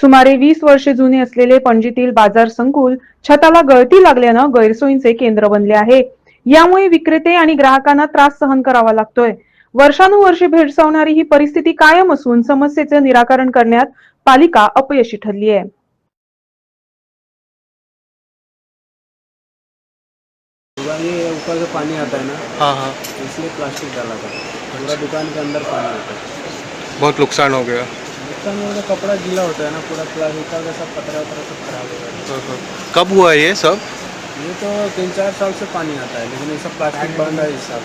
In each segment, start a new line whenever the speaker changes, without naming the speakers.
सुमारे वीस वर्षे जुने असलेले पणजीतील बाजार संकुल छताला गळती लागल्यानं गैरसोयींचे केंद्र बनले आहे. यामुळे विक्रेते आणि ग्राहकांना त्रास सहन करावा लागतोय. वर्षानुवर्षे भेडसावणारी ही परिस्थिती कायम असून समस्येचे निराकरण करण्यात पालिका अपयशी ठरली आहे.
ऊपर से पानी आता है ना?
हाँ हाँ.
इसलिए प्लास्टिक डाला था पूरा दुकान के अंदर पानी आता है
बहुत नुकसान हो गया.
नुकसान में तो कपड़ा गीला होता है ना पूरा प्लास्टिक का सब पतरा वतरा सब खराब हो गया
हाँ, हाँ। कब हुआ ये सब?
ये तो तीन चार साल से पानी आता है लेकिन ये सब प्लास्टिक बंद है इस साल।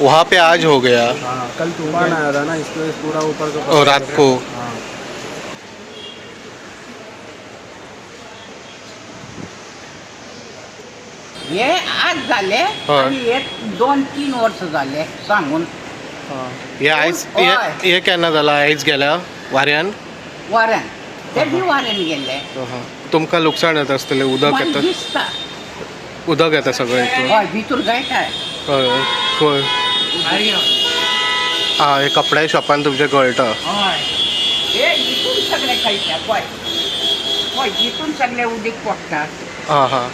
वहाँ पे आज हो गया।
हाँ कल तूफ़ान आया था ना इसकी पूरा ऊपर का
और रात को।
हाँ।
हे आज झाले
होय.
आणि हे दोन तीन वर्ष झाले सांगून.
हाँ
हे आयज. हे हे केन्ना जाला आयज गेल्या? वाऱ्यान?
वाऱ्यान. ते बी वाऱ्यान गेले.
तुमकां लुकसाण येता आसतलें उदक येता
दिसता
उदक येता सगळें हितून
हय भितूर
हय खंय हा हे कपड्या शॉपान तुमचे
हय. हे सगळे कळटा सगळे उदीक पडटात
हा हा.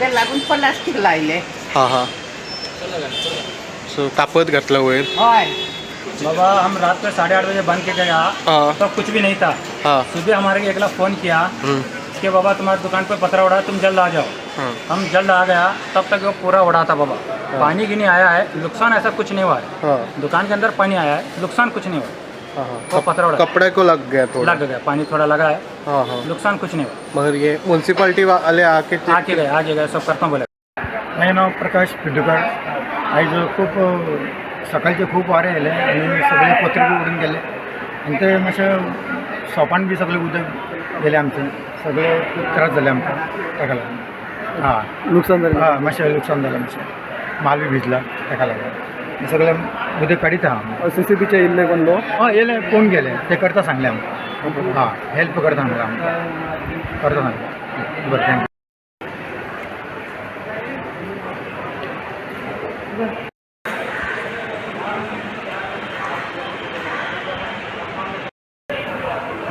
ते लागून प्लास्टीक लायले.
हा हा. सो तापत घातला वयर?
हय.
बाबा हम रात में साढ़े आठ बजे बंद के गया।
हा।
तो कुछ भी नहीं था। सुबह हमारे को अगला फ़ोन किया
हम्म,
कि बाबा तुम्हारी दुकान पर पतरा उड़ा तुम जल्द आ जाओ। हम जल्द आ गया तब तक वो पूरा उड़ा था बाबा। पानी गिनी आया है नुकसान ऐसा कुछ नहीं हुआ है। दुकान के अंदर पानी आया है नुकसान कुछ नहीं हुआ
हा, हा.
पतरा उड़ा।
कपड़े को लग गया थोड़ा।
लग गया पानी थोड़ा लगा है।
हा हा।
नुकसान कुछ नहीं हुआ।
मगर ये म्युन्सिपाल्टी वाले आके
आके गए आगे गए सब करता बोले।
माझे नाव प्रकाश पिड्डूकर आयज खूप सकाळचे खूप वारे आयले आनी सगळे पत्रे बी उडून गेले. आनी ते मातशें शॉपान बी सगळे उदक गेले आमचे. सगळे खूब त्रास जाले आमकां ताका लागून हां.
नुकसान झालं.
हां मातशें लुकसाण जालें मातशें माल बी भिजला ताका लागून सगळे उदक काडीत आहा
सी सी बीचे इल्ले कोण लो
हय येले कोण गेले? ते करता सांगले आमकां हां हेल्प करता सांगले आमकां करता सांगले बरें थँक्यू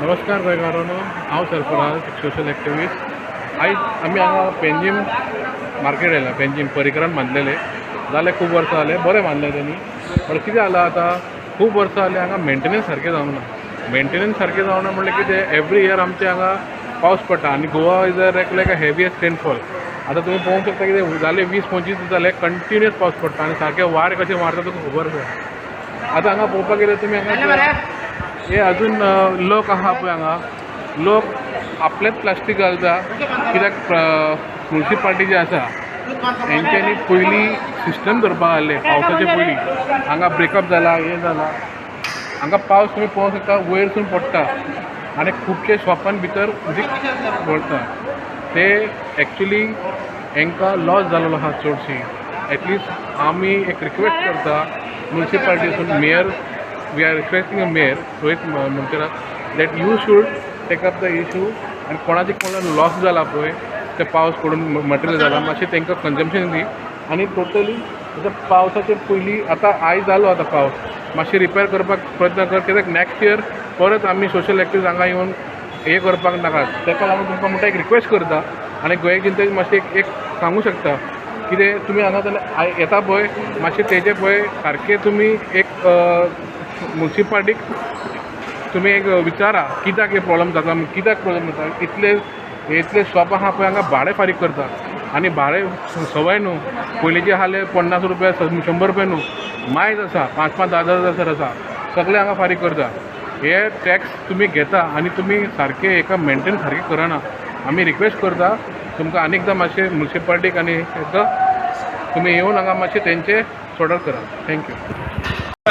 नमस्कार गोंयकारांनो हांव सरफराज सोशल एक्टिविस्ट आयज आमी हांगा पेंजीम मार्केट आयला पेंजीम परिकरान बांदलेले जाले खूब वर्सां जालें बरें बांदलें तेणी पण कितें जालां आतां? खूब वर्सां जालें हांगा मेंटेनन्स सारकें जावंक ना. मेंटेनन्स सारकें जावना म्हणल्यार कितें एवरी इयर आमचे हांगा पावस पडटा आनी Goa is a like like a heaviest rainfall आतां तुमी पळोवंक शकता कितें जालें वीस पंचवीस दीस जाले कंटिन्युअस पावस पडटा आनी सारकें वारे कशें मारता तुका खबर आसा आतां हांगा पळोवपाक गेल्यार तुमी हांगा हे अजून लोक आहा पळय हांगा लोक आपलेच प्लास्टीक घालता. कित्याक म्युन्सिपाल्टी जे आसा हेंच्यांनी पयलीं सिस्टम धरपाक आहले पावसाचे पयलीं हांगा ब्रेकअप जाला हें जाला हांगा पावस तुमी पळोवंक शकता वयरसून पडटा. आनी खुबशे शॉपान भितर उदीक म्हणजे भरता ते एक्चुली हांकां लॉस जाल्लो आहा चडशी एटलिस्ट आमी एक रिक्वेस्ट करता म्युन्सिपाल्टीसून mayor we are requesting a mayor Rohit Monserrate that you should take up the issue आनी कोणाचे कोणाला लॉस जाला पळय ते पावस पडून मटेरियल जाला मातशें तांकां कंजम्पशन दी आनी टोटली आतां पावसाचे पयलीं आतां आयज जालो आतां पावस मातशें रिपेर करपाक प्रयत्न कर कित्याक नेक्स्ट इयर परत आमी सोशल एक्टिव्ह हांगा येवन हे करपाक नाका. ताका लागून तुमकां म्हणटा एक रिक्वेस्ट करता. आनी गोंय जनतेक मातशें एक एक सांगूं शकता कितें तुमी हांगा जाल्यार आय- येता पळय मातशें तेजे पळय सारकें तुमी एक मुन्सिपाल्टीक तुमी एक विचारा कित्याक हे प्रॉब्लम जाता कित्याक प्रॉब्लम जाता. इतले इतले शॉप आहा पळय हांगा भाडें फारीक करता आनी भाडें सवय न्हू पयलींचे आसले पन्नास रुपया शंबर रुपया न्हू मायज आसा पांच पांच धा धा हजार आसा सगळे हांगा फारीक करता हे टॅक्स तुमी घेता आनी तुमी सारकें एका मेंटेन सारकें करना आमी रिक्वेस्ट करता तुमकां आनी एकदां मातशें मुन्सिपाल्टीक आनी एकदां तुमी येवन हांगा मातशें तेंचे सॉर्ट आउट करा थँक्यू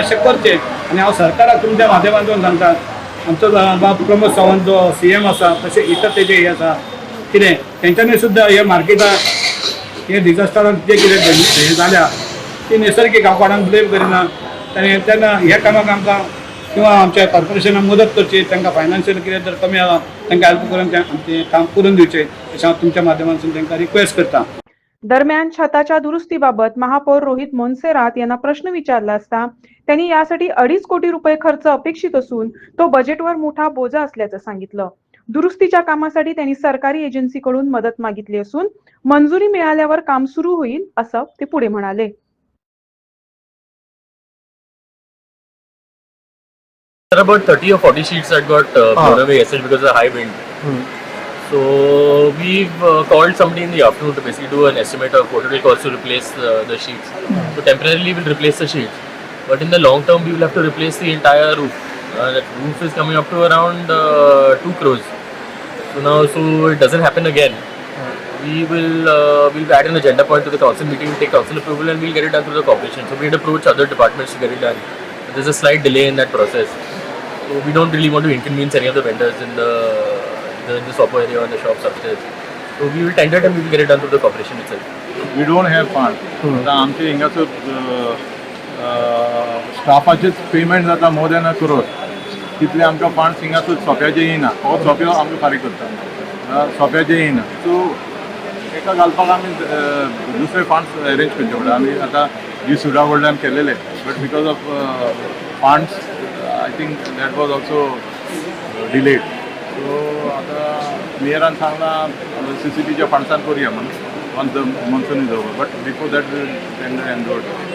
अशें करचें. आनी हांव सरकाराक तुमच्या माध्यमांतून सांगता आमचो बाब प्रमोद सावंत जो सी एम आसा तशें इतर तेजे हे आसा कितें तेंच्यांनी सुद्दां हे मार्केटाक हे डिजास्टरान जे कितें हे जाल्या ती नैसर्गीक आव्हानांक ब्लेम करिना. आनी तेन्ना ह्या कामाक आमकां किंवा आमच्या कॉर्पोरेशनाक मदत करची तांकां फायनान्शियल कितें जर कमी आसा तांकां हेल्प करून तें आमचें काम करून दिवचें अशें हांव तुमच्या माध्यमांतसून तांकां रिक्वेस्ट करतां.
दरम्यान छताच्या दुरुस्तीबाबत महापौर रोहित मोन्सेरात यांना प्रश्न विचारला असता त्यांनी यासाठी अडीच कोटी रुपये खर्च अपेक्षित असून तो बजेटवर मोठा बोजा असल्याचं सांगितलं. दुरुस्तीच्या कामासाठी त्यांनी सरकारी एजन्सीकडून मदत मागितली असून मंजुरी मिळाल्यावर काम सुरू होईल असं ते पुढे म्हणाले.
About 30 or 40 sheets that got uh, blown away yesterday because of the high wind. So we've uh, called somebody in the afternoon to basically do an estimate of what it will cost to replace uh, the sheets. So temporarily we'll replace the sheets, but in the long term we will have to replace the entire roof. Uh, that roof is coming up to around uh, two crores. So now, so it doesn't happen again. We will uh, we'll add an agenda point to the council meeting, take council approval, and we'll get it done through the corporation. So we'd approach other departments to get it done. But there's a slight delay in that process. So we don't really want to inconvenience any of the vendors in the the, in the shopper area in the shops upstairs. So we will tender it and we will get it done through the corporation itself.
We don't have fund आतां आमचे हिंगासर स्टाफाचेच payment जाता more than a crore तितले आमकां funds हिंगासर सोंप्याचे येयना हो सोंप्यो आमकां फारीक करता सोंप्याचे येयना सो एका घालपाक आमी दुसरे फंड्स अरेंज करचे पडटा आमी आतां जी सुडा कडल्यान केलेले. But because of funds I think that was also delayed मेयरान सांगला सीसीटीच्या फंडसान करुया म्हणून. When the monsoon is over but before that tender and